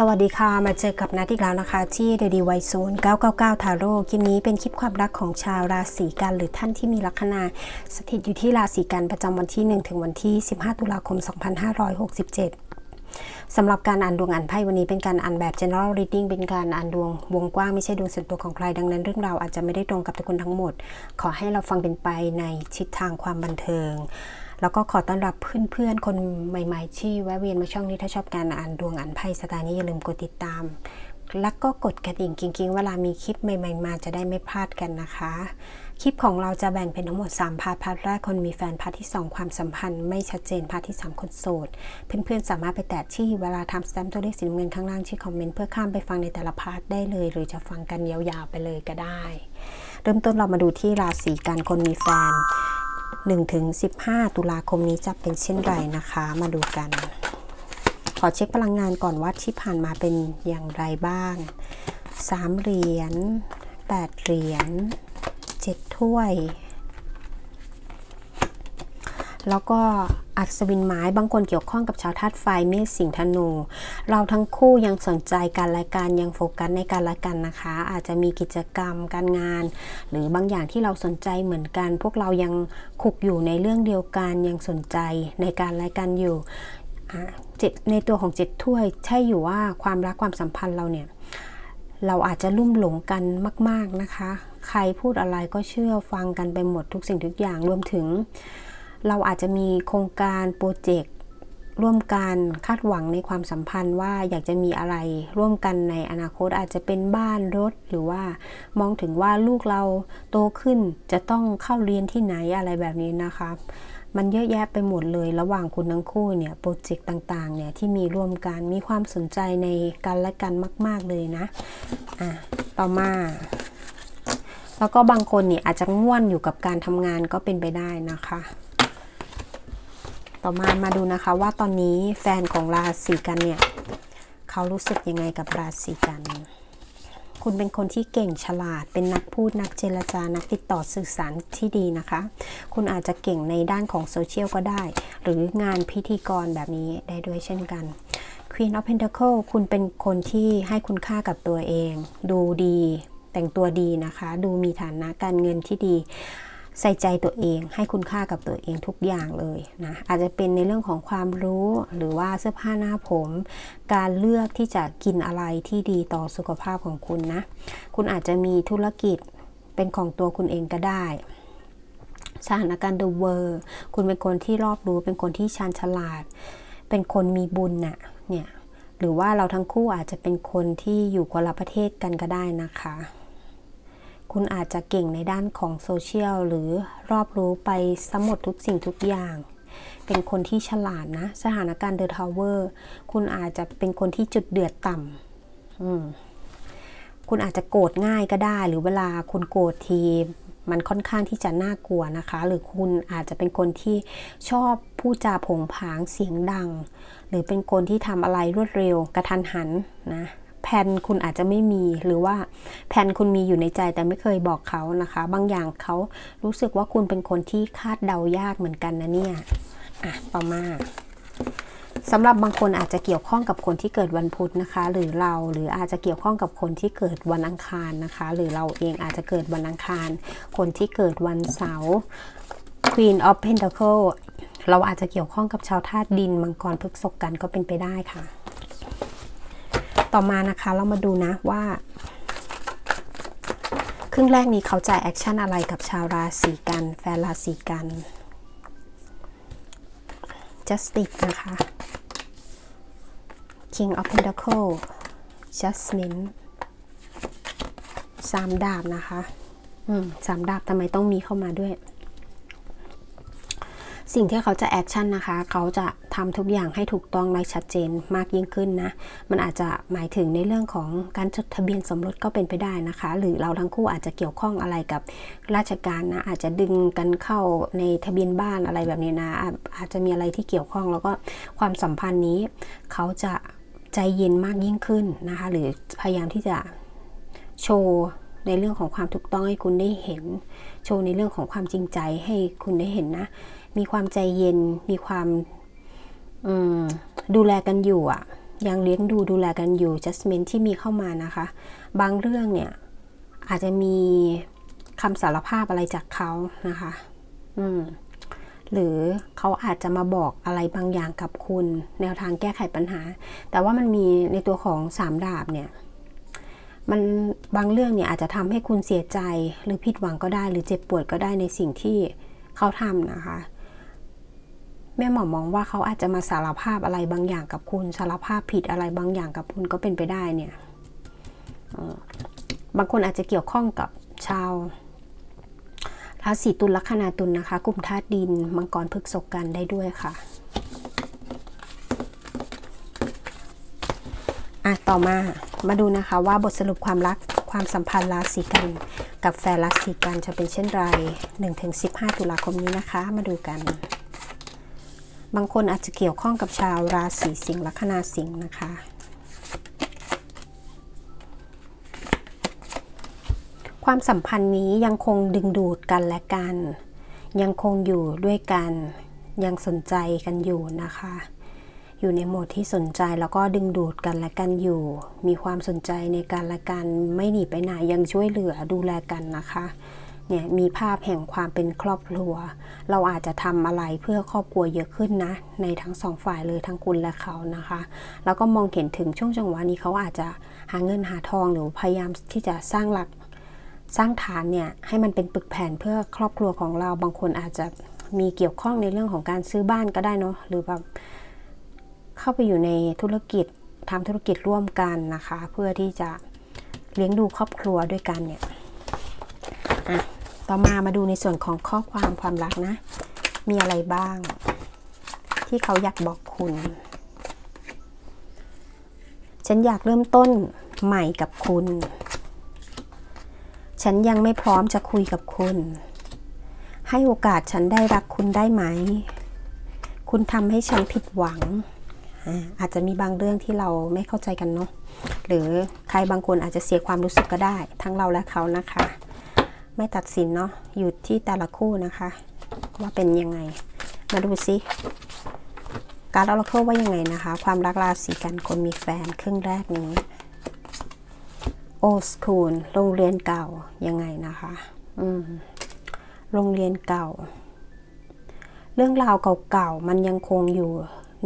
สวัสดีค่ะ มาเจอกับนัดอีกแล้วนะคะ ที่ The d ีไวโซน999ทาโร่คลิปนี้เป็นคลิปความรักของชาวราศีกัน หรือท่านที่มีลัคนาสถิตอยู่ที่ราศีกันประจำวันที่ 1 ถึงวันที่ 15 ตุลาคม 2567 สำหรับการอ่านดวงอ่านไพ่วันนี้เป็นการอ่านแบบ general reading เป็นการอ่านดวงวงกว้างไม่ใช่ดวงส่วนตัวของใครดังนั้นเรื่องราวอาจจะไม่ได้ตรงกับทุกคนทั้งหมด ขอให้เราฟังเป็นไปในทิศทางความบันเทิง แล้วก็ขอต้อนรับเพื่อนๆ คนใหม่ๆ ที่แวะเวียนมาช่องนี้ถ้าชอบการอ่านดวงอ่านไพ่สไตล์นี้อย่าลืมกดติดตาม แล้วก็กดกระดิ่งกิ๊งๆ เวลามีคลิปใหม่ๆ มาจะได้ไม่พลาดกันนะคะ คลิปของเราจะแบ่งเป็นทั้งหมด 3 พาร์ท พาร์ทแรกคนมีแฟน พาร์ทที่ 2 ความสัมพันธ์ไม่ชัดเจน พาร์ทที่ 3 คนโสด เพื่อนๆ สามารถไปแตะที่เวลาทำสแตมป์ตัวเลขสีน้ำเงินข้างล่างที่คอมเมนต์เพื่อข้ามไปฟังในแต่ละพาร์ทได้เลย หรือจะฟังกันยาวๆไปเลยก็ได้ เริ่มต้นเรามาดูที่ราศีกันคนมีแฟน 1ถึง15 ตุลาคมนี้จะเป็นเช่นไรนะคะ มาดูกัน ขอเช็คพลังงานก่อนว่าที่ผ่านมาเป็นอย่างไรบ้าง 3 เหรียญ8เหรียญ7ถ้วย แล้วก็อัศวินไม้บางคนเกี่ยวข้องกับชาวธาตุไฟเมษสิงห์ธนู เราทั้งคู่ยังสนใจการและกันยังโฟกัสในการละกันนะคะ อาจจะมีกิจกรรมการงาน หรือบางอย่างที่เราสนใจเหมือนกัน พวกเรายังคุกอยู่ในเรื่องเดียวกันยังสนใจในการและกันอยู่จ็ดในตัวของเจ็ดถ้วยใช่อยู่ว่าความรักความสัมพันธ์เราเนี่ยเราอาจจะลุ่มหลงกันมาก ๆนะคะ ใครพูดอะไรก็เชื่อฟังกันไปหมดทุกสิ่งทุกอย่างรวมถึง เราอาจจะมีโครงการโปรเจกต์ร่วมกันคาดหวังในความสัมพันธ์ว่าอยากจะมีอะไรร่วมกันในอนาคตอาจจะเป็นบ้านรถ หรือว่ามองถึงว่าลูกเราโตขึ้นจะต้องเข้าเรียนที่ไหนอะไรแบบนี้นะคะมันเยอะแยะไปหมดเลยระหว่างคุณทั้งคู่เนี่ยโปรเจกต์ต่างๆเนี่ยที่มีร่วมกันมีความสนใจในกันและกันมาก ๆเลยนะอะต่อมาแล้วก็บางคนเนี่ยอาจจะง่วนอยู่กับการทำงานก็เป็นไปได้นะคะ ต่อมามาดูนะคะว่าตอนนี้แฟนของราศีกันเนี่ยเขารู้สึกยังไงกับราศีกัน คุณเป็นคนที่เก่งฉลาด เป็นนักพูดนักเจรจา นักติดต่อสื่อสารที่ดีนะคะ คุณอาจจะเก่งในด้านของโซเชียลก็ได้ หรืองานพิธีกรแบบนี้ได้ด้วยเช่นกัน Queen of Pentacle คุณเป็นคนที่ให้คุณค่ากับตัวเอง ดูดีแต่งตัวดีนะคะ ดูมีฐานะการเงินที่ดี ใส่ใจตัวเองให้คุณค่ากับตัวเองทุกอย่างเลยนะอาจจะเป็นในเรื่องของความรู้หรือว่าเสื้อผ้าหน้าผม การเลือกที่จะกินอะไรที่ดีต่อสุขภาพของคุณนะ คุณอาจจะมีธุรกิจเป็นของตัวคุณเองก็ได้สถานการณ์ The World คุณเป็นคนที่รอบรู้เป็นคนที่ชาญฉลาด เป็นคนมีบุญน่ะเนี่ยหรือว่าเราทั้งคู่อาจจะเป็นคนที่อยู่คนละประเทศกันก็ได้นะคะ คุณอาจจะเก่งในด้านของโซเชียลหรือรอบรู้ไปสมดทุกสิ่งทุกอย่าง เป็นคนที่ฉลาดนะ สถานการณ์เดอะทาวเวอร์คุณอาจจะเป็นคนที่จุดเดือดต่ำคุณอาจจะโกรธง่ายก็ได้ หรือเวลาคุณโกรธทีมันค่อนข้างที่จะน่ากลัวนะคะ หรือคุณอาจจะเป็นคนที่ชอบพูดจาผงผางเสียงดัง หรือเป็นคนที่ทำอะไรรวดเร็วกระทันหันนะ แผนคุณอาจจะไม่มีหรือว่าแผนคุณมีอยู่ในใจแต่ไม่เคยบอกเขานะคะ บางอย่างเขารู้สึกว่าคุณเป็นคนที่คาดเดายากเหมือนกันนะเนี่ยอะต่อมาสำหรับบางคนอาจจะเกี่ยวข้องกับคนที่เกิดวันพุธนะคะ หรือเราหรืออาจจะเกี่ยวข้องกับคนที่เกิดวันอังคารนะคะ หรือเราเองอาจจะเกิดวันอังคาร คนที่เกิดวันเสาร์ Queen of Pentacle เราอาจจะเกี่ยวข้องกับชาวธาตุดินมังกรพฤกษกกันก็เป็นไปได้ค่ะ ต่อมานะคะเรามาดูนะว่า ครึ่งแรกนี้เขาจะแอคชั่นอะไรกับชาวราศีกัน แฟนราศีกัน Justice นะคะ King of Pentacle Jasmine สามดาบนะคะ อืมสามดาบทำไมต้องมีเข้ามาด้วย สิ่งที่เขาจะแอคชั่นนะคะ เขาจะทำทุกอย่างให้ถูกต้องและชัดเจนมากยิ่งขึ้นนะ มันอาจจะหมายถึงในเรื่องของการจดทะเบียนสมรสก็เป็นไปได้นะคะ หรือเราทั้งคู่อาจจะเกี่ยวข้องอะไรกับราชการนะ อาจจะดึงกันเข้าในทะเบียนบ้านอะไรแบบนี้นะ อาจจะมีอะไรที่เกี่ยวข้องแล้วก็ความสัมพันธ์นี้ เขาจะใจเย็นมากยิ่งขึ้นนะคะ หรือพยายามที่จะโชว์ในเรื่องของความถูกต้องให้คุณได้เห็น โชว์ในเรื่องของความจริงใจให้คุณได้เห็นนะ มีความใจเย็น มีความดูแลกันอยู่อะยังเลี้ยงดูดูแลกันอยู่ judgment ที่มีเข้ามานะคะ บางเรื่องเนี่ย อาจจะมีคำสารภาพอะไรจากเขานะคะ อืมหรือเขาอาจจะมาบอกอะไรบางอย่างกับคุณ แนวทางแก้ไขปัญหา แต่ว่ามันมีในตัวของสามดาบเนี่ยมันบางเรื่องเนี่ยอาจจะทำให้คุณเสียใจหรือผิดหวังก็ได้ หรือเจ็บปวดก็ได้ในสิ่งที่เขาทำนะคะ แม่หมอมองว่าเขาอาจจะมาสารภาพอะไรบางอย่างกับคุณสารภาพผิดอะไรบางอย่างกับคุณก็เป็นไปได้เนี่ยบางคนอาจจะเกี่ยวข้องกับชาวราศีตุลลัคนาตุลนะคะ กลุ่มธาตุดินมังกรพฤกษกกันได้ด้วยค่ะอะต่อมามาดูนะคะว่าบทสรุปความรักความสัมพันธ์ราศีกันกับแฟนราศีกันจะเป็นเช่นไร 1-15 ตุลาคมนี้นะคะ มาดูกัน บางคนอาจจะเกี่ยวข้องกับชาวราศีสิงห์ลัคนาสิงห์นะคะ ความสัมพันธ์นี้ยังคงดึงดูดกันและกัน ยังคงอยู่ด้วยกัน ยังสนใจกันอยู่นะคะ อยู่ในโหมดที่สนใจแล้วก็ดึงดูดกันและกันอยู่ มีความสนใจในการและกัน ไม่หนีไปไหนยังช่วยเหลือดูแลกันนะคะ เนี่ยมีภาพแห่งความเป็นครอบครัว เราอาจจะทำอะไรเพื่อครอบครัวเยอะขึ้นนะ ในทั้งสองฝ่ายเลยทั้งคุณและเขานะคะ แล้วก็มองเห็นถึงช่วงจังหวะนี้เขาอาจจะหาเงินหาทองหรือพยายามที่จะสร้างหลักสร้างฐานเนี่ยให้มันเป็นปึกแผ่นเพื่อครอบครัวของเราบางคนอาจจะมีเกี่ยวข้องในเรื่องของการซื้อบ้านก็ได้เนาะหรือแบบเข้าไปอยู่ในธุรกิจทำธุรกิจร่วมกันนะคะ เพื่อที่จะเลี้ยงดูครอบครัวด้วยกันเนี่ยอะ ต่อมามาดูในส่วนของข้อความความรักนะ มีอะไรบ้าง ที่เขาอยากบอกคุณ ฉันอยากเริ่มต้นใหม่กับคุณ ฉันยังไม่พร้อมจะคุยกับคุณ ให้โอกาสฉันได้รักคุณได้ไหม คุณทำให้ฉันผิดหวัง อาจจะมีบางเรื่องที่เราไม่เข้าใจกันเนาะ หรือใครบางคนอาจจะเสียความรู้สึกก็ได้ ทั้งเราและเขานะคะ ไม่ตัดสินเนาะอยู่ที่แต่ละคู่นะคะ ว่าเป็นยังไง มาดูซิการเล่าเคิลว่ายังไงนะคะ ความรักราศีกันคนมีแฟนครึ่งแรกนี้โอสคูลโรงเรียนเก่ายังไงนะคะ อืมโรงเรียนเก่า เรื่องราวเก่าๆมันยังคงอยู่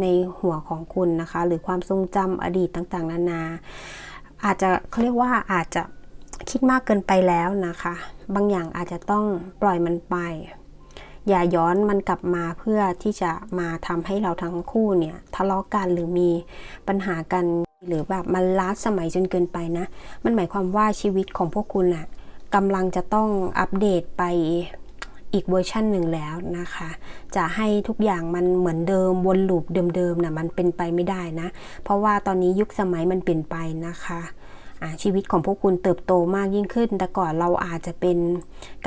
ในหัวของคุณนะคะ หรือความทรงจำอดีตต่างๆ นานา อาจจะเขาเรียกว่าอาจจะ คิดมากเกินไปแล้วนะคะ บางอย่างอาจจะต้องปล่อยมันไป อย่าย้อนมันกลับมาเพื่อที่จะมาทำให้เราทั้งคู่เนี่ยทะเลาะกันหรือมีปัญหากันหรือแบบมันล้าสมัยจนเกินไปนะ มันหมายความว่าชีวิตของพวกคุณน่ะกำลังจะต้องอัปเดตไปอีกเวอร์ชันหนึ่งแล้วนะคะ จะให้ทุกอย่างมันเหมือนเดิมวนลูปเดิมๆนะมันเป็นไปไม่ได้นะ เพราะว่าตอนนี้ยุคสมัยมันเปลี่ยนไปนะคะ ชีวิตของพวกคุณเติบโตมากยิ่งขึ้น แต่ก่อนเราอาจจะเป็น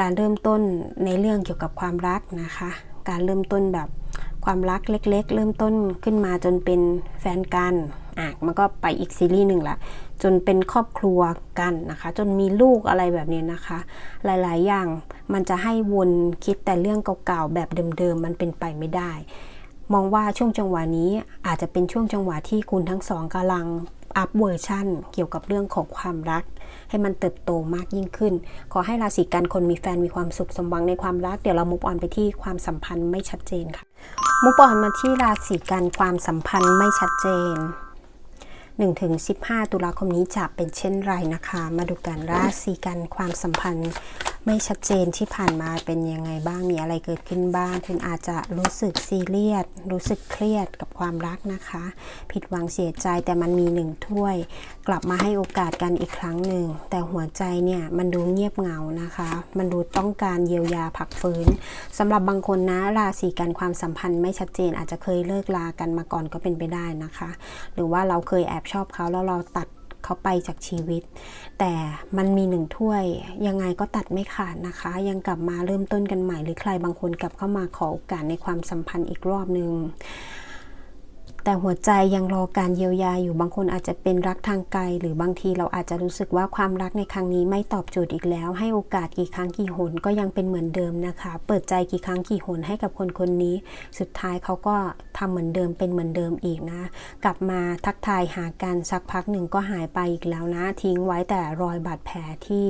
การเริ่มต้นในเรื่องเกี่ยวกับความรักนะคะ การเริ่มต้นแบบความรักเล็ก ๆ เริ่มต้นขึ้นมาจนเป็นแฟนกันอะมันก็ไปอีกซีรีส์หนึ่งละจนเป็นครอบครัวกันนะคะ จนมีลูกอะไรแบบนี้นะคะ หลายๆ อย่างมันจะให้วนคิดแต่เรื่องเก่าๆแบบเดิมๆมันเป็นไปไม่ได้ มองว่าช่วงจังหวะนี้อาจจะเป็นช่วงจังหวะที่คุณทั้งสองกำลัง อัพเวอร์ชันเกี่ยวกับเรื่องของความรัก ให้มันเติบโตมากยิ่งขึ้น ขอให้ราศีกันคนมีแฟนมีความสุขสมหวังในความรัก เดี๋ยวเรามุกออนไปที่ความสัมพันธ์ไม่ชัดเจนค่ะมุกออนมาที่ราศีกันความสัมพันธ์ไม่ชัดเจน1-15 ตุลาคมนี้จะเป็นเช่นไรนะคะ มาดูกันราศีกันความสัมพันธ์ ไม่ชัดเจนที่ผ่านมาเป็นยังไงบ้างมีอะไรเกิดขึ้นบ้าง คุณอาจจะรู้สึกซีเรียสรู้สึกเครียดกับความรักนะคะ ผิดหวังเสียใจแต่มันมีหนึ่งถ้วย กลับมาให้โอกาสกันอีกครั้งหนึ่ง แต่หัวใจเนี่ยมันดูเงียบเหงานะคะ มันดูต้องการเยียวยาผักฟื้นสำหรับบางคนนะราศีกันความสัมพันธ์ไม่ชัดเจนอาจจะเคยเลิกลากันมาก่อนก็เป็นไปได้นะคะ หรือว่าเราเคยแอบชอบเขาแล้วเราตัด เขาไปจากชีวิต แต่มันมีหนึ่งถ้วย ยังไงก็ตัดไม่ขาดนะคะ ยังกลับมาเริ่มต้นกันใหม่ หรือใครบางคนกลับเข้ามาขอโอกาสในความสัมพันธ์อีกรอบหนึ่ง แต่หัวใจยังรอการเยียวยาอยู่บางคนอาจจะเป็นรักทางไกล หรือบางทีเราอาจจะรู้สึกว่าความรักในครั้งนี้ไม่ตอบโจทย์อีกแล้ว ให้โอกาสกี่ครั้งกี่หนก็ยังเป็นเหมือนเดิมนะคะ เปิดใจกี่ครั้งกี่หนให้กับคนคนนี้ สุดท้ายเขาก็ทำเหมือนเดิมเป็นเหมือนเดิมอีกนะ กลับมาทักทายหากันสักพักหนึ่งก็หายไปอีกแล้วนะ ทิ้งไว้แต่รอยบาดแผลที่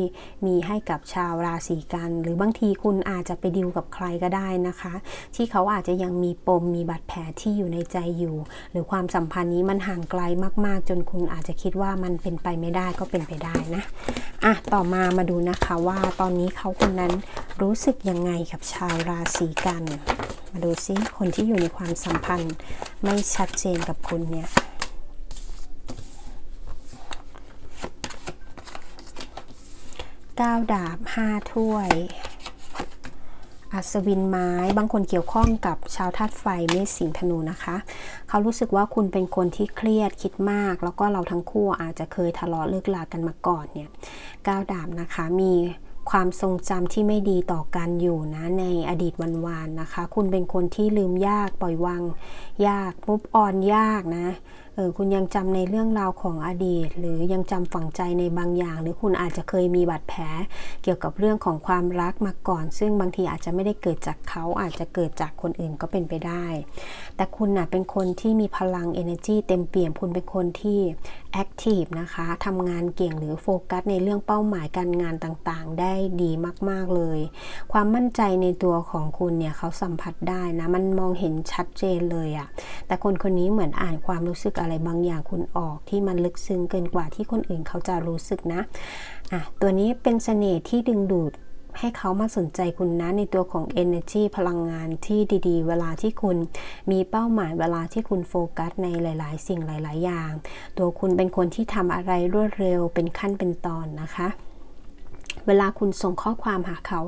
มีให้กับชาวราศีกัน หรือบางทีคุณอาจจะไปดิวกับใครก็ได้นะคะ ที่เขาอาจจะยังมีปมมีบาดแผลที่อยู่ในใจอยู่หรือความสัมพันธ์นี้มันห่างไกลมาก ๆ จนคุณอาจจะคิดว่ามันเป็นไปไม่ได้ก็เป็นไปได้นะอะต่อมามาดูนะคะว่าตอนนี้เขาคนนั้นรู้สึกยังไงกับชาวราศีกัน มาดูซิคนที่อยู่ในความสัมพันธ์ไม่ชัดเจนกับคุณเนี่ยก้าวดาบห้าถ้วย อัศวินไม้ บางคนเกี่ยวข้องกับชาวธาตุไฟเมษสิงธนูนะคะ เขารู้สึกว่าคุณเป็นคนที่เครียดคิดมาก แล้วก็เราทั้งคู่อาจจะเคยทะเลาะเลิกลากันมาก่อนเนี่ยก้าวดาบนะคะมีความทรงจำที่ไม่ดีต่อกันอยู่นะในอดีตวันวานนะคะ คุณเป็นคนที่ลืมยากปล่อยวางยากมุบออนยากนะ เออคุณยังจำในเรื่องราวของอดีต หรือยังจำฝังใจในบางอย่าง หรือคุณอาจจะเคยมีบาดแผลเกี่ยวกับเรื่องของความรักมาก่อน ซึ่งบางทีอาจจะไม่ได้เกิดจากเขาอาจจะเกิดจากคนอื่นก็เป็นไปได้ แต่คุณน่ะเป็นคนที่มีพลัง energy เต็มเปี่ยมคุณเป็นคนที่ active นะคะทำงานเก่งหรือโฟกัสในเรื่องเป้าหมายการงานต่างๆ ได้ดีมากๆเลย ความมั่นใจในตัวของคุณเนี่ยเขาสัมผัสได้นะมันมองเห็นชัดเจนเลยอะแต่คนคนนี้เหมือนอ่านความรู้สึกอะไรบางอย่างคุณออกที่มันลึกซึ้งเกินกว่าที่คนอื่นเขาจะรู้สึกนะอะตัวนี้เป็นเสน่ห์ที่ดึงดูดให้เขามาสนใจคุณนะในตัวของ energy พลังงานที่ดีๆ เวลาที่คุณมีเป้าหมายเวลาที่คุณโฟกัสในหลาย ๆ สิ่งหลาย ๆ อย่าง ตัวคุณเป็นคนที่ทำอะไรรวดเร็วเป็นขั้นเป็นตอนนะคะ เวลาคุณส่งข้อความหาเขา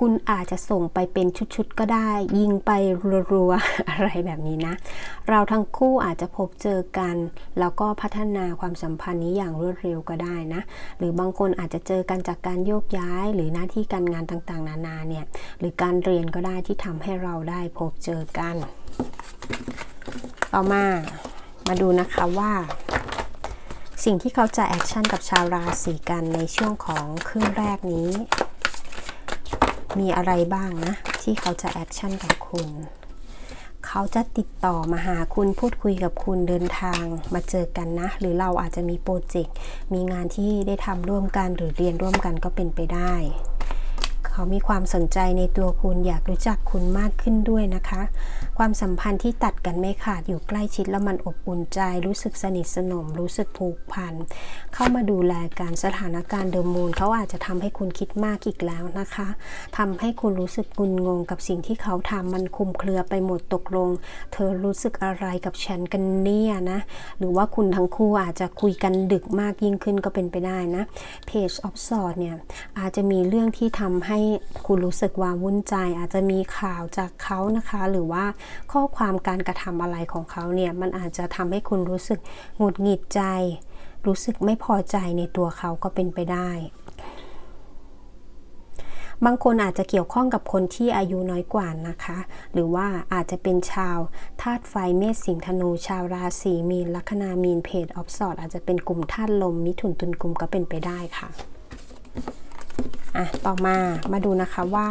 คุณอาจจะส่งไปเป็นชุดๆก็ได้ ยิงไปรัวๆ อะไรแบบนี้นะ เราทั้งคู่อาจจะพบเจอกัน แล้วก็พัฒนาความสัมพันธ์นี้อย่างรวดเร็วก็ได้นะ หรือบางคนอาจจะเจอกันจากการโยกย้าย หรือหน้าที่การงานต่างๆ นานาเนี่ย หรือการเรียนก็ได้ที่ทำให้เราได้พบเจอกัน ต่อมา มาดูนะคะว่า สิ่งที่เขาจะแอคชั่นกับชาวราศีกันในช่วงของครึ่งแรกนี้ มีอะไรบ้างนะ ที่เขาจะแอคชั่นกับคุณ เขาจะติดต่อมาหาคุณพูดคุยกับคุณเดินทางมาเจอกันนะ หรือเราอาจจะมีโปรเจกต์มีงานที่ได้ทำร่วมกันหรือเรียนร่วมกันก็เป็นไปได้ เขามีความสนใจในตัวคุณอยากรู้จักคุณมากขึ้นด้วยนะคะ ความสัมพันธ์ที่ตัดกันไม่ขาดอยู่ใกล้ชิดแล้วมันอบอุ่นใจ รู้สึกสนิทสนม รู้สึกผูกพัน เข้ามาดูแลการสถานการณ์เดิมมูลเขาอาจจะทำให้คุณคิดมากอีกแล้วนะคะทำให้คุณรู้สึกงุนงงกับสิ่งที่เขาทำมันคลุมเครือไปหมดตกลง เธอรู้สึกอะไรกับฉันกันเนี่ยนะ หรือว่าคุณทั้งคู่อาจจะคุยกันดึกมากยิ่งขึ้นก็เป็นไปได้นะ Page of Swords เนี่ยอาจจะมีเรื่องที่ทำให้คุณรู้สึกว่าวุ่นใจ อาจจะมีข่าวจากเขานะคะ หรือว่าข้อความการกระทำอะไรของเขาเนี่ยมันอาจจะทำให้คุณรู้สึกหงุดหงิดใจ รู้สึกไม่พอใจในตัวเขาก็เป็นไปได้บางคนอาจจะเกี่ยวข้องกับคนที่อายุน้อยกว่านะคะ หรือว่าอาจจะเป็นชาวธาตุไฟเมษสิงห์ธนู ชาวราศีมีนลัคนามีนเพจออฟสอดอาจจะเป็นกลุ่มธาตุลมมิถุนตุลกลุ่มก็เป็นไปได้ค่ะ อะต่อมามาดูนะคะว่า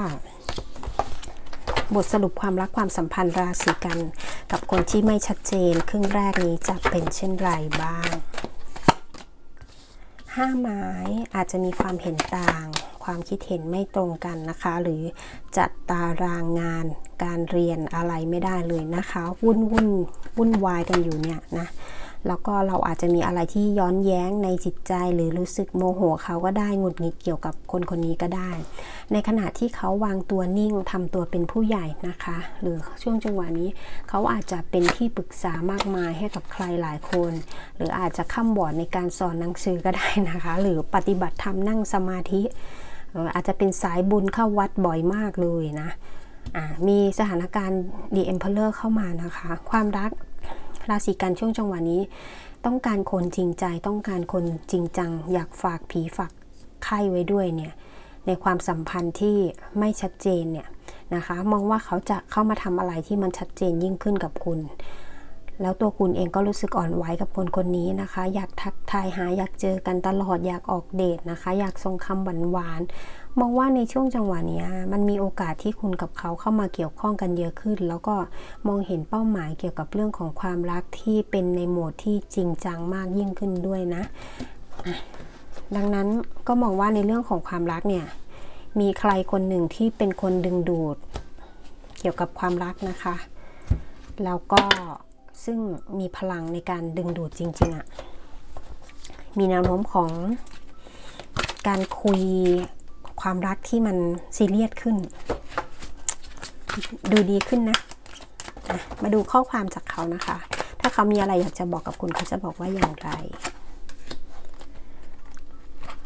บทสรุปความรักความสัมพันธ์ราศีกัน กับคนที่ไม่ชัดเจน ครึ่งแรกนี้จะเป็นเช่นไรบ้างห้าไม้อาจจะมีความเห็นต่าง ความคิดเห็นไม่ตรงกันนะคะ หรือจัดตารางงานการเรียนอะไรไม่ได้เลยนะคะ วุ่นวุ่นวุ่นวายกันอยู่เนี่ยนะ แล้วก็เราอาจจะมีอะไรที่ย้อนแย้งในจิตใจ หรือรู้สึกโมโหเขาก็ได้หงุดหงิดเกี่ยวกับคนคนนี้ก็ได้ ในขณะที่เขาวางตัวนิ่งทำตัวเป็นผู้ใหญ่นะคะ หรือช่วงจังหวะนี้ เขาอาจจะเป็นที่ปรึกษามากมายให้กับใครหลายคน หรืออาจจะข้ามบอร์ดในการสอนหนังสือก็ได้นะคะ หรือปฏิบัติธรรมนั่งสมาธิอาจจะเป็นสายบุญเข้าวัดบ่อยมากเลยนะ มีสถานการณ์ The Emperor เข้ามานะคะ ความรัก ราศีกันช่วงจังหวะนี้ ต้องการคนจริงใจ ต้องการคนจริงจัง อยากฝากผีฝากไข้ไว้ด้วยเนี่ยในความสัมพันธ์ที่ไม่ชัดเจนเนี่ยนะคะ มองว่าเขาจะเข้ามาทำอะไรที่มันชัดเจนยิ่งขึ้นกับคุณ แล้วตัวคุณเองก็รู้สึกอ่อนไหวกับคนคนนี้นะคะ อยากทักทายหาอยากเจอกันตลอดอยากออกเดทนะคะ อยากส่งคำหวานหวานๆมองว่าในช่วงจังหวะนี้มันมีโอกาสที่คุณกับเขาเข้ามาเกี่ยวข้องกันเยอะขึ้น แล้วก็มองเห็นเป้าหมายเกี่ยวกับเรื่องของความรักที่เป็นในโหมดที่จริงจังมากยิ่งขึ้นด้วยนะ ดังนั้นก็มองว่าในเรื่องของความรักเนี่ยมีใครคนหนึ่งที่เป็นคนดึงดูด เกี่ยวกับความรักนะคะ แล้วก็ ซึ่งมีพลังในการดึงดูดจริงๆอะ่ะ มีแนวโน้มของการคุยความรักที่มันซีเรียสขึ้น ดูดีขึ้นนะ มาดูข้อความจากเขานะคะ ถ้าเขามีอะไรอยากจะบอกกับคุณเขาจะบอกว่าอย่างไร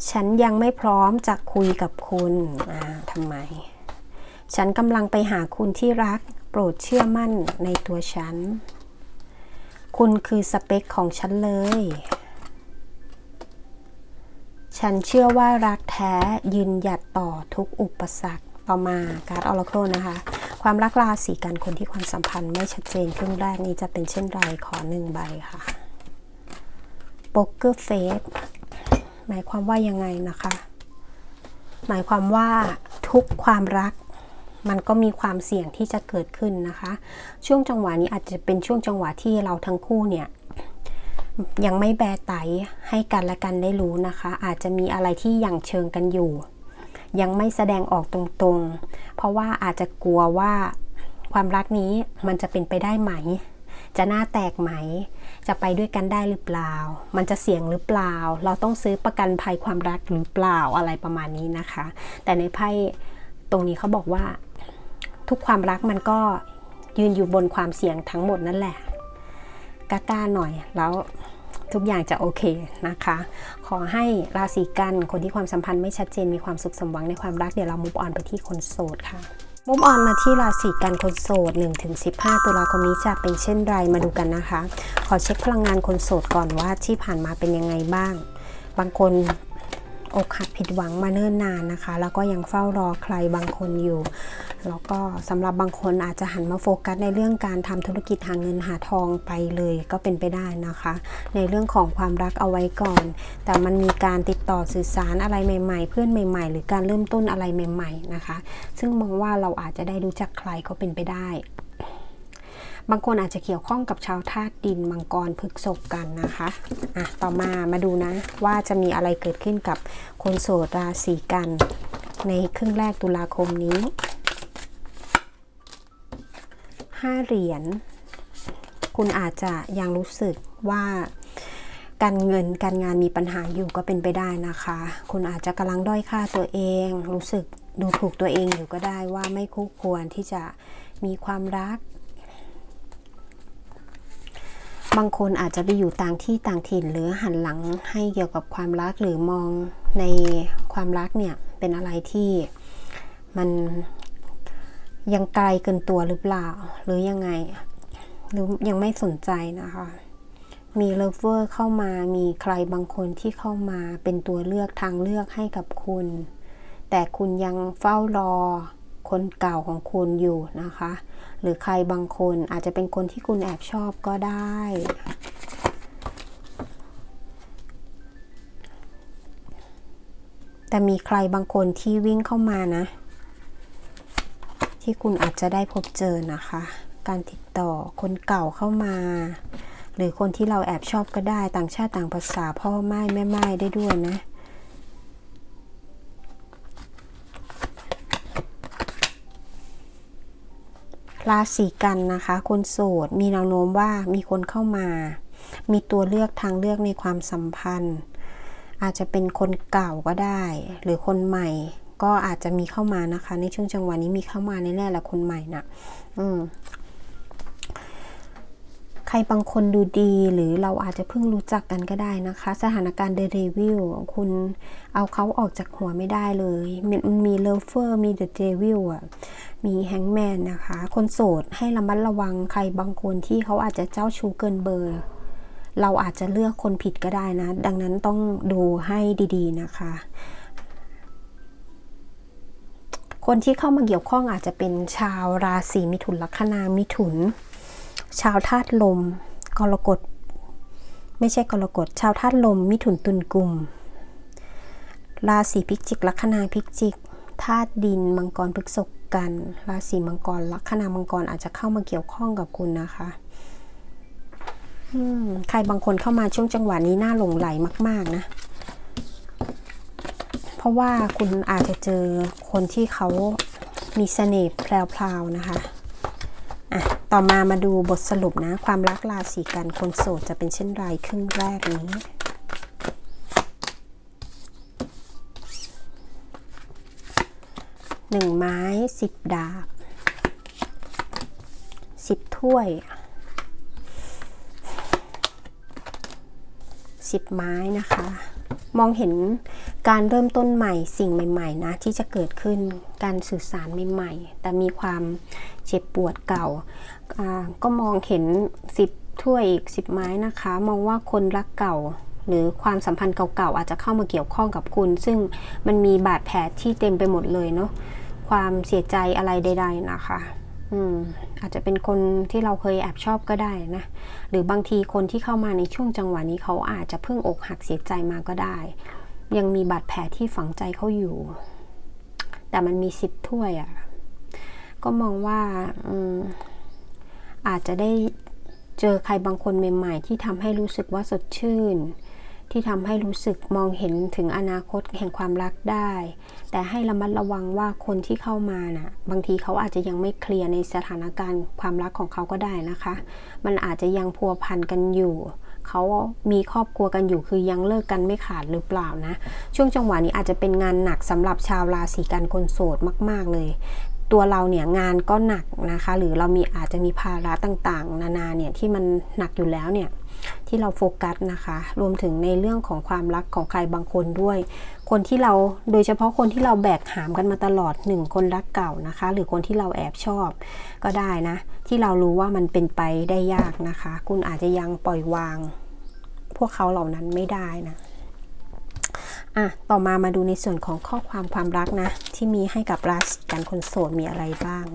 ฉันยังไม่พร้อมจะคุยกับคุณอ่าทำไม ฉันกำลังไปหาคุณที่รัก โปรดเชื่อมั่นในตัวฉัน คุณคือสเปคของฉันเลย ฉันเชื่อว่ารักแท้ยืนหยัดต่อทุกอุปสรรคต่อมาการ์ดออร์เคิลนะคะ ความรักราศีกันคนที่ความสัมพันธ์ไม่ชัดเจนครึ่งแรกนี้จะเป็นเช่นไรขอหนึ่งใบค่ะโป๊กเกอร์เฟสหมายความว่ายังไงนะคะ หมายความว่าทุกความรัก มันก็มีความเสี่ยงที่จะเกิดขึ้นนะคะ ช่วงจังหวะนี้อาจจะเป็นช่วงจังหวะที่เราทั้งคู่เนี่ยยังไม่แบไตให้กันและกันได้รู้นะคะ อาจจะมีอะไรที่ยังเชิงกันอยู่ ยังไม่แสดงออกตรงๆ เพราะว่าอาจจะกลัวว่าความรักนี้มันจะเป็นไปได้ไหม จะหน้าแตกไหม จะไปด้วยกันได้หรือเปล่า มันจะเสี่ยงหรือเปล่า เราต้องซื้อประกันภัยความรักหรือเปล่าอะไรประมาณนี้นะคะ แต่ในไพ่ตรงนี้เขาบอกว่า ทุกความรักมันก็ยืนอยู่บนความเสี่ยงทั้งหมดนั่นแหละกล้าๆหน่อยแล้วทุกอย่างจะโอเคนะคะ ขอให้ราศีกัน คนที่ความสัมพันธ์ไม่ชัดเจนมีความสุขสมหวังในความรักเดี๋ยวเรามุฟออนไปที่คนโสดค่ะมุฟออนมาที่ราศีกันคนโสด1-15 ตุลาคมนี้จะเป็นเช่นไรมาดูกันนะคะ ขอเช็คพลังงานคนโสดก่อนว่าที่ผ่านมาเป็นยังไงบ้าง บางคน อกหักผิดหวังมาเนิ่นนานนะคะ แล้วก็ยังเฝ้ารอใครบางคนอยู่ แล้วก็สำหรับบางคนอาจจะหันมาโฟกัสในเรื่องการทำธุรกิจหาเงินหาทองไปเลยก็เป็นไปได้นะคะ ในเรื่องของความรักเอาไว้ก่อน แต่มันมีการติดต่อสื่อสารอะไรใหม่ ๆ เพื่อนใหม่ ๆ หรือการเริ่มต้นอะไรใหม่ ๆนะคะ ซึ่งมองว่าเราอาจจะได้รู้จักใครก็เป็นไปได้ บางคนอาจจะเกี่ยวข้องกับชาวธาตุดินมังกรพฤกษกกันนะคะอะต่อมามาดูนะว่าจะมีอะไรเกิดขึ้นกับคนโสดราศีกัน ในครึ่งแรกตุลาคมนี้ห้าเหรียญคุณอาจจะยังรู้สึกว่าการเงินการงานมีปัญหาอยู่ก็เป็นไปได้นะคะ คุณอาจจะกำลังด้อยค่าตัวเอง รู้สึกดูถูกตัวเองอยู่ก็ได้ว่าไม่คู่ควรที่จะมีความรัก บางคนอาจจะไปอยู่ต่างที่ต่างถิ่น หรือหันหลังให้เกี่ยวกับความรักหรือมองในความรักเนี่ย เป็นอะไรที่มันยังไกลเกินตัวหรือเปล่า หรือยังไง หรือยังไม่สนใจนะคะ มีเลิฟเวอร์เข้ามามีใครบางคนที่เข้ามาเป็นตัวเลือกทางเลือกให้กับคุณ แต่คุณยังเฝ้ารอ คนเก่าของคุณอยู่นะคะ หรือใครบางคนอาจจะเป็นคนที่คุณแอบชอบก็ได้ แต่มีใครบางคนที่วิ่งเข้ามานะ ที่คุณอาจจะได้พบเจอนะคะ การติดต่อคนเก่าเข้ามา หรือคนที่เราแอบชอบก็ได้ต่างชาติต่างภาษาพ่อไม้แม่ไม้ได้ด้วยนะ ราศีกันนะคะ คนโสดมีแนวโน้มว่ามีคนเข้ามา มีตัวเลือกทางเลือกในความสัมพันธ์ อาจจะเป็นคนเก่าก็ได้ หรือคนใหม่ก็อาจจะมีเข้ามานะคะ ในช่วงจังหวะนี้มีเข้ามาแน่ๆและคนใหม่นะ่ะ อืม ใครบางคนดูดีหรือเราอาจจะเพิ่งรู้จักกันก็ได้นะคะ สถานการณ์เดรีวิลคุณเอาเขาออกจากหัวไม่ได้เลยมันมีเลเฟอร์มีเดอะเดวิลอะมีแฮงแมนนะคะ คนโสดให้ระมัดระวังใครบางคนที่เขาอาจจะเจ้าชู้เกินเบอร์ เราอาจจะเลือกคนผิดก็ได้นะ ดังนั้นต้องดูให้ดีๆนะคะคนที่เข้ามาเกี่ยวข้องอาจจะเป็นชาวราศีมิถุนลัคนามิถุน ชาวธาตุลม กรกฎ ไม่ใช่กรกฎ ชาวธาตุลม มิถุนตุลกุมราศีพิจิก ลัคนาพิจิก ธาตุดิน มังกรพฤกษกัน ราศีมังกร ลัคนามังกรอาจจะเข้ามาเกี่ยวข้องกับคุณนะคะใครบางคนเข้ามาช่วงจังหวะนี้น่าหลงไหลมาก ๆ นะ เพราะว่าคุณอาจจะเจอคนที่เขามีเสน่ห์แพรวๆนะคะ อะต่อมามาดูบทสรุปนะ ความรักราศีกันคนโสดจะเป็นเช่นไรครึ่งแรกนี้หนึ่งไม้สิบดาบสิบถ้วยสิบไม้นะคะ มองเห็นการเริ่มต้นใหม่สิ่งใหม่ ๆ นะ ที่จะเกิดขึ้นการสื่อสารใหม่ ๆ แต่มีความ เจ็บปวดเก่า ก็มองเห็นสิบถ้วยอีกสิบไม้นะคะ มองว่าคนรักเก่า หรือความสัมพันธ์เก่าๆ อาจจะเข้ามาเกี่ยวข้องกับคุณ ซึ่งมันมีบาดแผลที่เต็มไปหมดเลยเนาะความเสียใจอะไรใด ๆนะคะอืมอาจจะเป็นคนที่เราเคยแอบชอบก็ได้นะ หรือบางทีคนที่เข้ามาในช่วงจังหวะนี้เขาอาจจะเพิ่งอกหักเสียใจมาก็ได้ ยังมีบาดแผลที่ฝังใจเขาอยู่ แต่มันมีสิบถ้วยอะ่ะ ก็มองว่าอาจจะได้เจอใครบางคนใหม่ ๆ ที่ทำให้รู้สึกว่าสดชื่น ที่ทำให้รู้สึกมองเห็นถึงอนาคตแห่งความรักได้ แต่ให้ระมัดระวังว่าคนที่เข้ามาน่ะ บางทีเขาอาจจะยังไม่เคลียร์ในสถานการณ์ความรักของเขาก็ได้นะคะ มันอาจจะยังพัวพันกันอยู่เขามีครอบครัวกันอยู่คือยังเลิกกันไม่ขาดหรือเปล่านะ ช่วงจังหวะนี้อาจจะเป็นงานหนักสำหรับชาวราศีกันคนโสดมาก ๆ เลย ตัวเราเนี่ยงานก็หนักนะคะ หรือเรามีอาจจะมีภาระต่างๆ นานาเนี่ยที่มันหนักอยู่แล้วเนี่ยที่เราโฟกัสนะคะ รวมถึงในเรื่องของความรักของใครบางคนด้วย คนที่เราโดยเฉพาะคนที่เราแบกหามกันมาตลอดหนึ่งคนรักเก่านะคะ หรือคนที่เราแอบชอบก็ได้นะ ที่เรารู้ว่ามันเป็นไปได้ยากนะคะ คุณอาจจะยังปล่อยวาง พวกเขาเหล่านั้นไม่ได้นะ อะ ต่อมามาดูในส่วนของข้อความความรักนะ ที่มีให้กับราศีกันคนโสดมีอะไรบ้าง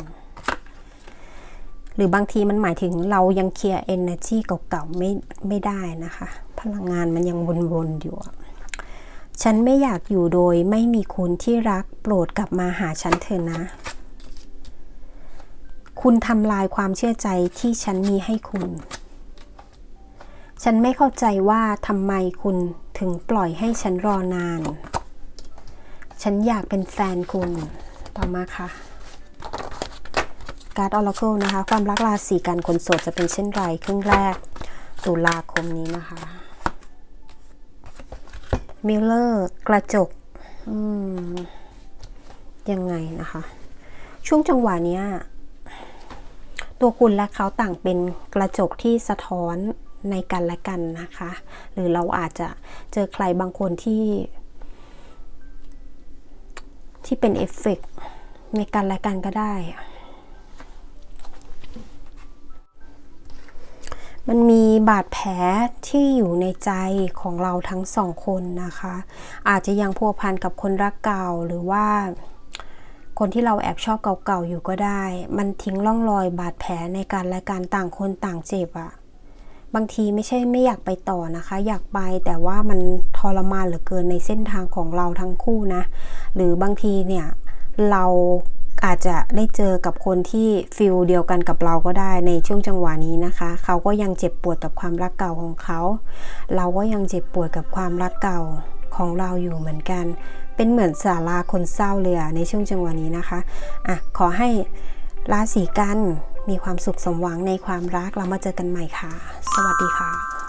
หรือบางทีมันหมายถึงเรายังเคลียร์ energy เก่าๆไม่ไม่ได้นะคะ พลังงานมันยังวนๆอยู่ ฉันไม่อยากอยู่โดยไม่มีคุณที่รักโปรดกลับมาหาฉันเถอะนะ คุณทำลายความเชื่อใจที่ฉันมีให้คุณ ฉันไม่เข้าใจว่าทำไมคุณ ถึงปล่อยให้ฉันรอนาน ฉันอยากเป็นแฟนคุณ ต่อมาค่ะ การ์ดออร์เคิลนะคะ ความรักราศีกันคนโสดจะเป็นเช่นไรครึ่งแรก ตุลาคมนี้นะคะ มิลเลอร์ กระจก ยังไงนะคะ ช่วงจังหวะเนี้ยตัวคุณและเขาต่างเป็นกระจกที่สะท้อน ในกันและกันนะคะ หรือเราอาจจะเจอใครบางคนที่ ที่เป็นเอฟเฟกต์ในกันและกันก็ได้ มันมีบาดแผลที่อยู่ในใจของเราทั้งสองคนนะคะ อาจจะยังพัวพันกับคนรักเก่าหรือว่าคนที่เราแอบชอบเก่าๆอยู่ก็ได้ มันทิ้งร่องรอยบาดแผลในการและการต่างคนต่างเจ็บอะ บางทีไม่ใช่ไม่อยากไปต่อนะคะ อยากไปแต่ว่ามันทรมานเหลือเกินในเส้นทางของเราทั้งคู่นะ หรือบางทีเนี่ยเราอาจจะได้เจอกับคนที่ฟิลเดียวกันกับเราก็ได้ในช่วงจังหวะนี้นะคะ เขาก็ยังเจ็บปวดกับความรักเก่าของเขา เราก็ยังเจ็บปวดกับความรักเก่าของเราอยู่เหมือนกัน เป็นเหมือนสาราคนเศร้าเลยอในช่วงจังหวะนี้นะคะอะขอให้ราศีกัน มีความสุขสมหวังในความรักเรามาเจอกันใหม่ค่ะ สวัสดีค่ะ